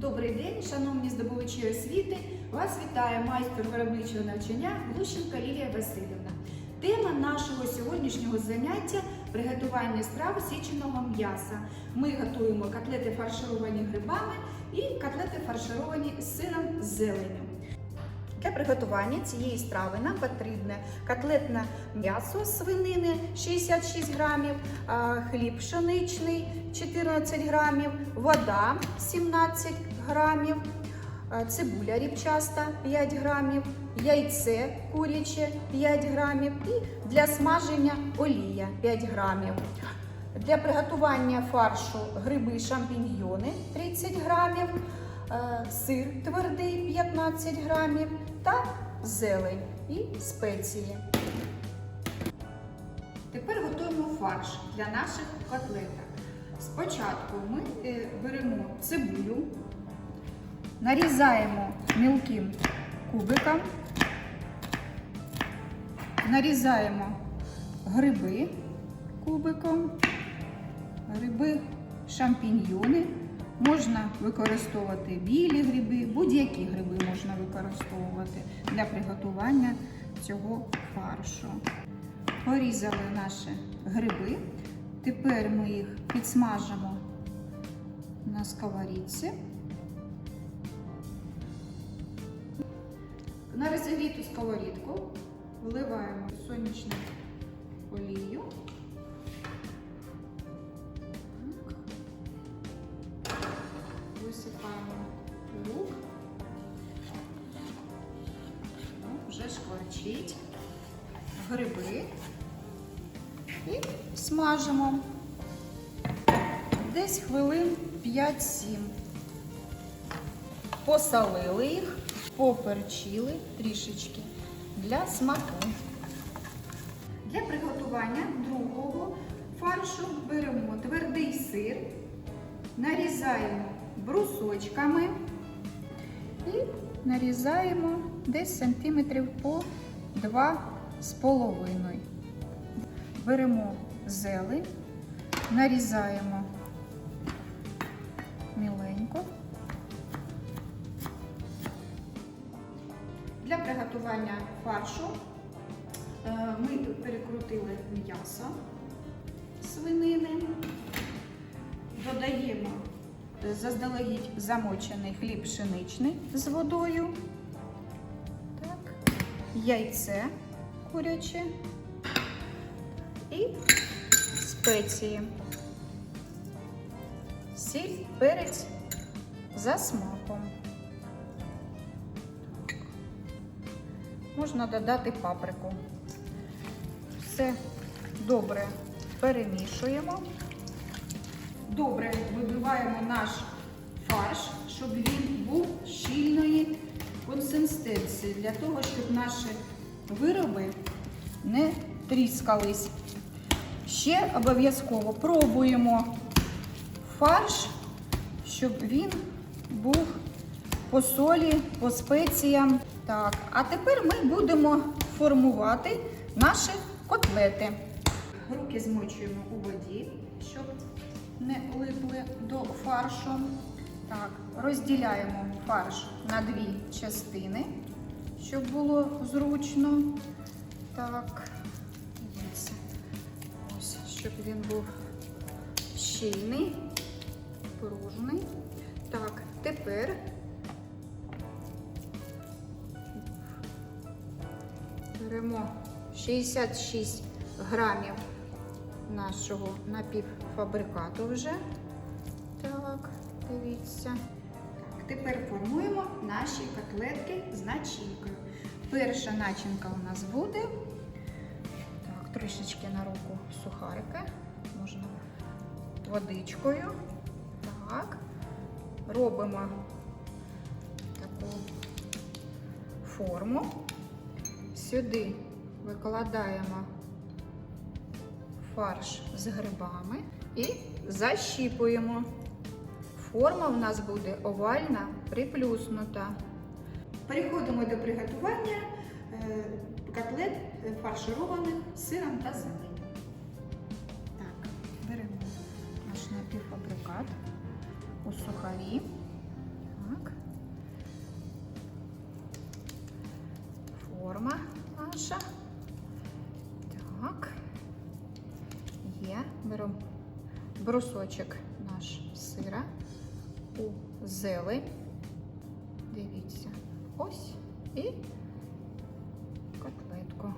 Добрий день, шановні здобувачі освіти. Вас вітає майстер виробничого навчання Глущенка Лілія Васильівна. Тема нашого сьогоднішнього заняття приготування страв січеного м'яса. Ми готуємо котлети фаршировані грибами і котлети фаршировані з сиром з зеленю. Для приготування цієї страви нам потрібне котлетне м'ясо свинини 66 грамів, хліб пшеничний 14 грамів, вода 17 грамів, цибуля ріпчаста 5 грамів, яйце куряче 5 грамів і для смаження олія 5 грамів. Для приготування фаршу гриби шампіньйони 30 грамів, сир твердий 15 грамів та зелень і спеції. Тепер готуємо фарш для наших котлеток. Спочатку ми е, беремо цибулю, нарізаємо мілким кубиком, нарізаємо гриби кубиком, гриби шампіньйони. Можна використовувати білі гриби, будь-які гриби можна використовувати для приготування цього фаршу. Порізали наші гриби. Тепер ми їх підсмажимо на сковорідці. На розігріту сковорідку вливаємо сонячну олію. Висипаємо лук. Ну, вже шкварчить. Гриби і смажимо десь хвилин 5-7. Посолили їх, поперчили трішечки для смаку. Для приготування другого фаршу беремо твердий сир, нарізаємо брусочками і нарізаємо десь сантиметрів по два з половиною. Беремо зелень, нарізаємо міленько. Для приготування фаршу е, ми перекрутили м'ясо свинини, додаємо заздалегідь замочений хліб пшеничний з водою, так, яйце куряче і спеції. Сіль, перець за смаком. Можна додати паприку. Все добре перемішуємо. Добре вибиваємо наш фарш, щоб він був щільної консистенції, для того, щоб наші вироби не тріскались. Ще обов'язково пробуємо фарш, щоб він був по солі, по спеціям. Так, а тепер ми будемо формувати наші котлети. Руки змочуємо у воді, щоб не липли до фаршу. Так, розділяємо фарш на дві частини, щоб було зручно. Так. Ось, щоб він був щільний, пружний. Так, тепер беремо 66 грамів нашого напівфабрикату вже. Так, дивіться. Тепер формуємо наші котлетки з начинкою. Перша начинка у нас буде. Так, трішечки на руку сухарики. Можна водичкою. Так. Робимо таку форму. Сюди викладаємо фарш з грибами і защіпуємо. Форма в нас буде овальна, приплюснута. Переходимо до приготування е, котлет е, фаршированих сиром та зеленню. Так, беремо наш напівфабрикат у сухарі, беремо брусочок наш сира у зелень. Дивіться, ось і котлетку.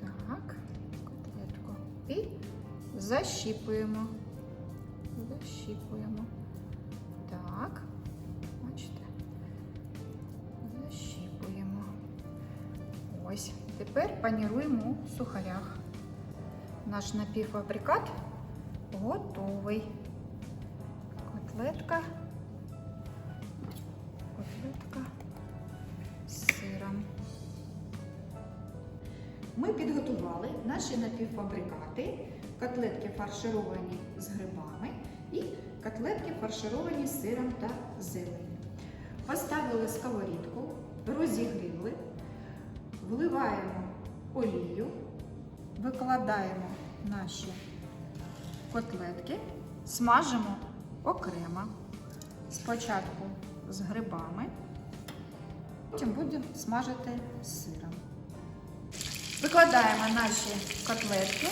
Так, котлетку. І защіпуємо. Защіпуємо. Так, бачите. Защіпуємо. Ось. Тепер паніруємо у сухарях. Наш напівфабрикат готовий. Котлетка. Котлетка з сиром. Ми підготували наші напівфабрикати, котлетки фаршировані з грибами і котлетки фаршировані з сиром та зеленню. Поставили сковорідку, розігріли, вливаємо олію, викладаємо наші котлетки, смажимо окремо. Спочатку з грибами, потім будемо смажити з сиром. Викладаємо наші котлетки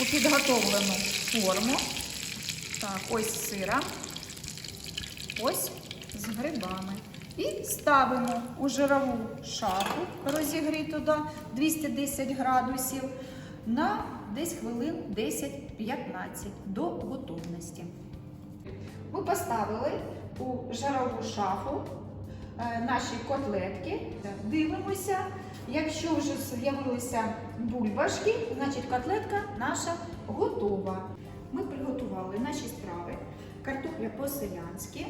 у підготовлену форму. Так, ось сира, ось з грибами. І ставимо у жирову шафу, розігріту до 210 градусів, на десь хвилин 10-15 до готовності. Ми поставили у жарову шафу е, наші котлетки. Дивимося. Якщо вже з'явилися бульбашки, значить котлетка наша готова. Ми приготували наші страви. Картопля по-селянськи,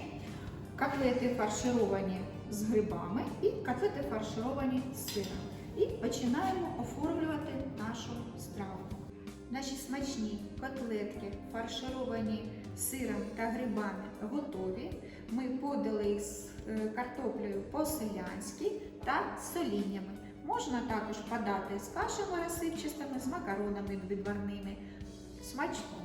котлети фаршировані з грибами і котлети фаршировані з сиром. І починаємо оформлювати нашу страву. Наші смачні котлетки, фаршировані сиром та грибами, готові. Ми подали їх з е, картоплею по-селянськи та соліннями. Можна також подати з кашами розсипчастими, з макаронами відварними. Смачно!